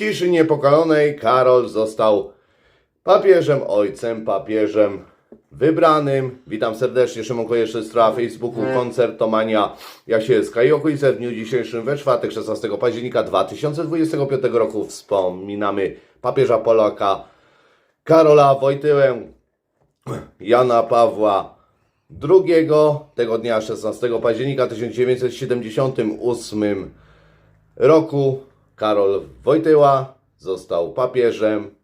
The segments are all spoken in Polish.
ciszy niepokalonej Karol został papieżem, ojcem, papieżem wybranym. Witam serdecznie, Szymon Kojeszystra, Facebooku, Koncertomania. Ja się z Kai okolice w dniu dzisiejszym we czwartek, 16 października 2025 roku wspominamy papieża Polaka Karola Wojtyłę, Jana Pawła II. Tego dnia, 16 października 1978 roku Karol Wojtyła został papieżem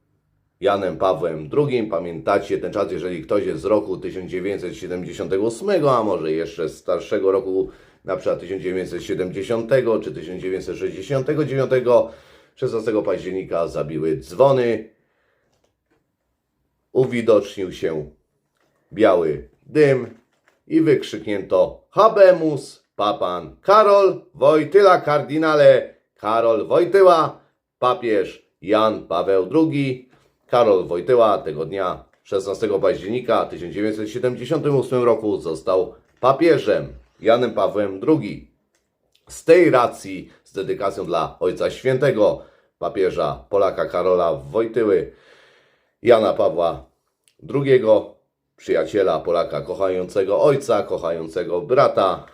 Janem Pawłem II. Pamiętacie ten czas, jeżeli ktoś jest z roku 1978, a może jeszcze z starszego roku, na przykład 1970 czy 1969, 16 października zabiły dzwony, uwidocznił się biały dym i wykrzyknięto Habemus Papan Karol Wojtyła kardynale Karol Wojtyła papież Jan Paweł II Karol Wojtyła tego dnia 16 października 1978 roku został papieżem Janem Pawłem II z tej racji z dedykacją dla Ojca Świętego papieża Polaka Karola Wojtyły Jana Pawła II, przyjaciela Polaka, kochającego ojca, kochającego brata.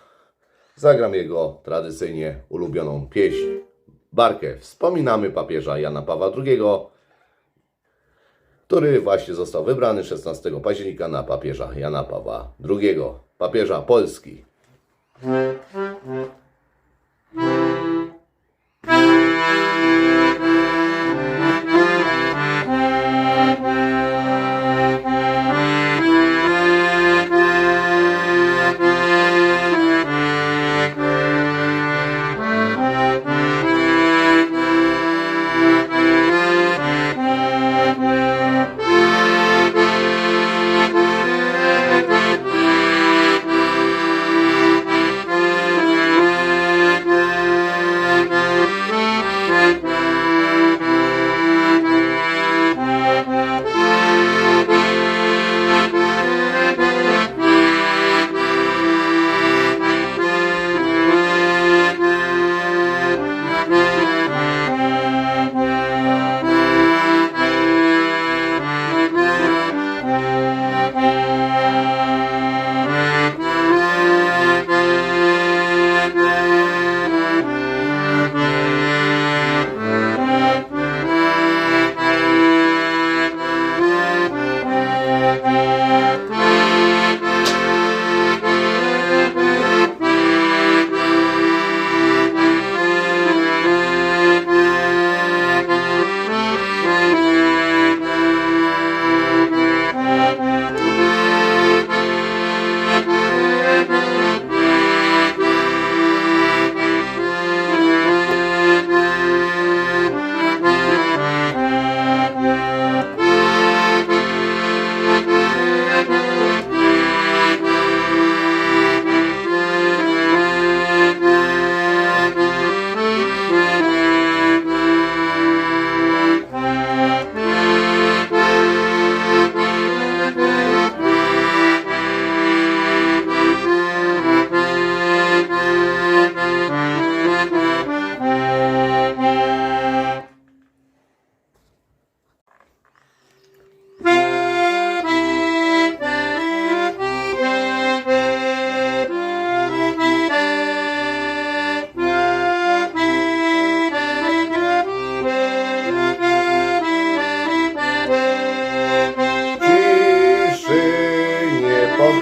Zagram jego tradycyjnie ulubioną pieśń Barkę. Wspominamy papieża Jana Pawła II, który właśnie został wybrany 16 października na papieża Jana Pawła II, papieża Polski.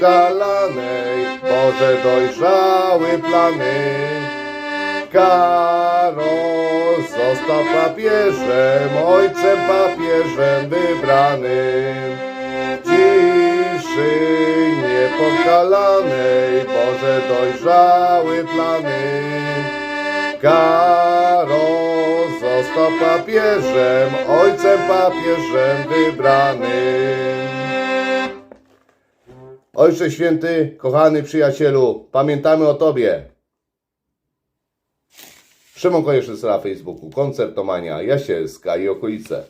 Niepokalanej, Boże dojrzały plany. Karol został papieżem, ojcem papieżem wybranym. Ciszy niepokalanej, Boże dojrzały plany. Karol został papieżem, ojcem papieżem wybranym. Ojcze Święty, kochany przyjacielu, pamiętamy o Tobie. Szymon Konieczny na Facebooku, Koncertomania, Jasielska i okolice.